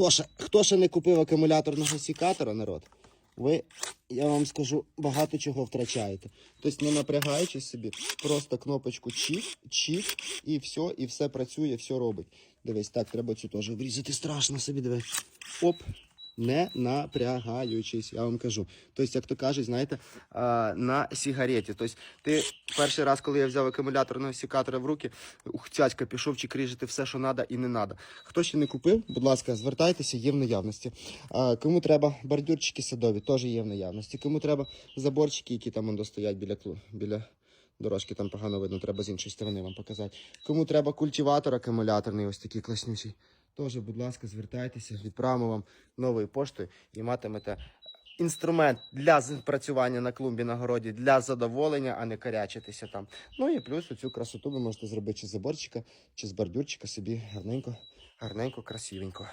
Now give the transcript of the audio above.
Хто ще, хто ще не купив акумуляторного сікатора, народ, ви, я вам скажу, багато чого втрачаєте. Тобто, не напрягаючись собі, просто кнопочку чіп, чіп, і все, і все працює, все робить. Дивись, так, треба цю теж врізати страшно собі, дивись. Оп. Не напрягаючись, я вам кажу. Тобто, як то кажуть, знаєте, на сигареті. Тобто, ти перший раз, коли я взяв акумуляторного сікатора в руки, ух, цяцька, пішов чикрижити все, що треба і не треба. Хто ще не купив, будь ласка, звертайтеся, є в наявності. Кому треба бордюрчики садові, теж є в наявності. Кому треба заборчики, які там он, стоять біля, біля дорожки, там погано видно, треба з іншої сторони вам показати. Кому треба культиватор акумуляторний, ось такий класнючий. Теж, будь ласка, звертайтеся, відправимо вам новою поштою і матимете інструмент для працювання на клумбі на городі для задоволення, а не карячитися там. Ну і плюс цю красоту ви можете зробити чи з заборчика, чи з бордюрчика собі гарненько, гарненько, красивенько.